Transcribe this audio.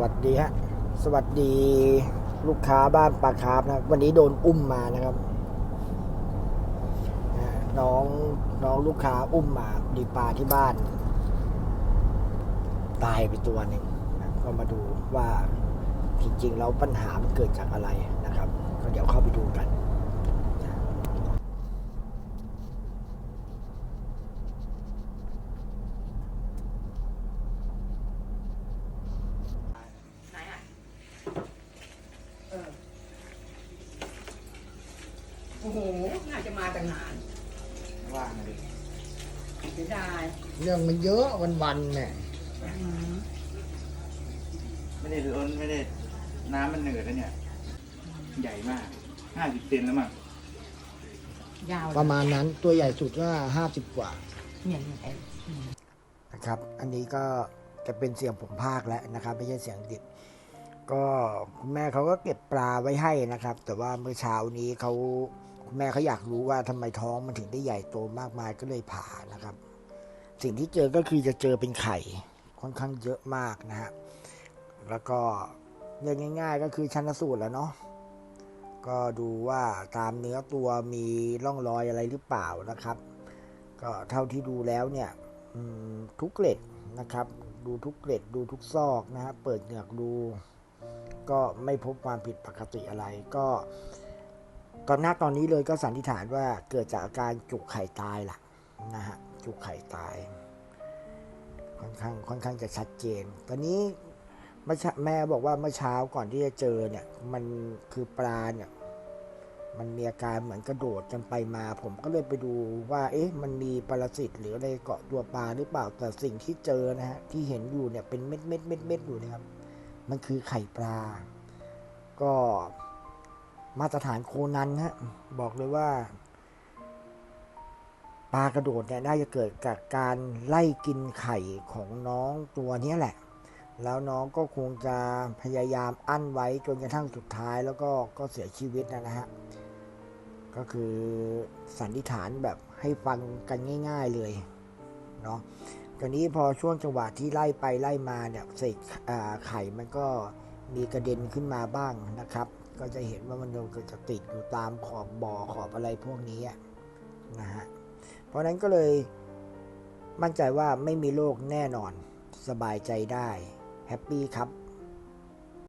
วัสดีฮะสวัสดีลูกค้าบ้านปลาคาร์ฟนะวันนี้โดนอุ้มมานะครับน้องน้องลูกค้าอุ้มมาดีปลาที่บ้าน ตายไปตัวหนึ่งก็มาดูว่าจริงๆแล้วปัญหามันเกิดจากอะไรนะครับ ก็เดี๋ยวเข้าไปดูกันอะ เออ โอ้โห น่าจะมาตั้งนานว่างเลยเสียดายเรื่องมันเยอะวันๆเนี่ยอืมไม่ได้ล้นไม่ได้ น้ำมันเหนืดแล้วเนี่ย ใหญ่มากห้าสิบเซนแล้วมั้งยาวประมาณนั้นตัวใหญ่สุดก็ห้าสิบกว่า เนี่ยเนี่ยไอ้นะครับ อันนี้ก็จะเป็นเสียงผมภาคแล้วนะครับ ไม่ใช่เสียงดิบก็คุณแม่เขาก็เก็บปลาไว้ให้นะครับ แต่ว่าเมื่อเช้านี้เขาคุณ แม่เขาอยากรู้ว่าทำไมท้องมันถึงได้ใหญ่โตมากมายก็เลยผ่านะครับ สิ่งที่เจอก็คือจะเจอเป็นไข่ค่อนข้างเยอะมากนะฮะแล้วก็เรื่องง่าย ๆ ก็คือชันสูตรแล้วเนาะก็ดูว่าตามเนื้อตัวมีร่องรอยอะไรหรือเปล่านะครับ ก็เท่าที่ดูแล้วเนี่ยทุกเกล็ดนะครับ ดูทุกเกล็ดดูทุกซอกนะฮะเปิดเหงือกดู ก็ไม่พบความผิดปกติอะไรก็ ตอนหน้าตอนนี้เลยก็สันนิษฐานว่าเกิดจากอาการจุกไข่ตายล่ะนะฮะจุกไข่ตาย ค่อนข้างค่อนข้างจะชัดเจน ตอนนี้แม่บอกว่าเมื่อเช้าก่อนที่จะเจอเนี่ย มันคือปลาเนี่ย มันมีอาการเหมือนกระโดดกันไปมา ผมก็เลยไปดูว่า เอ๊ะ มันมีปรสิตหรืออะไรเกาะตัวปลาหรือเปล่าแต่สิ่งที่เจอนะฮะที่เห็นอยู่เนี่ยเป็นเม็ดเม็ดเม็ดเม็ดอยู่นะครับ มันคือไข่ปลา ก็ มาตรฐานโคนันฮะบอกเลยว่าปลากระโดดเนี่ยน่าจะเกิดจากการไล่กินไข่ของน้องตัวนี้แหละ แล้วน้องก็คงจะพยายามอั้นไว้จนกระทั่งสุดท้ายแล้วก็ก็เสียชีวิตนะนะฮะก็คือสันนิษฐานแบบให้ฟังกันง่าย ๆเลยเนาะตอนนี้พอช่วงจังหวะที่ไล่ไปไล่มาเนี่ยเศษไข่มันก็มีกระเด็นขึ้นมาบ้างนะครับ ก็จะเห็นว่ามันก็จะติดอยู่ตามขอบบ่อขอบอะไรพวกนี้นะฮะเพราะนั้นก็เลยมั่นใจว่าไม่มีโรคแน่นอนสบายใจได้แฮปปี้ครับ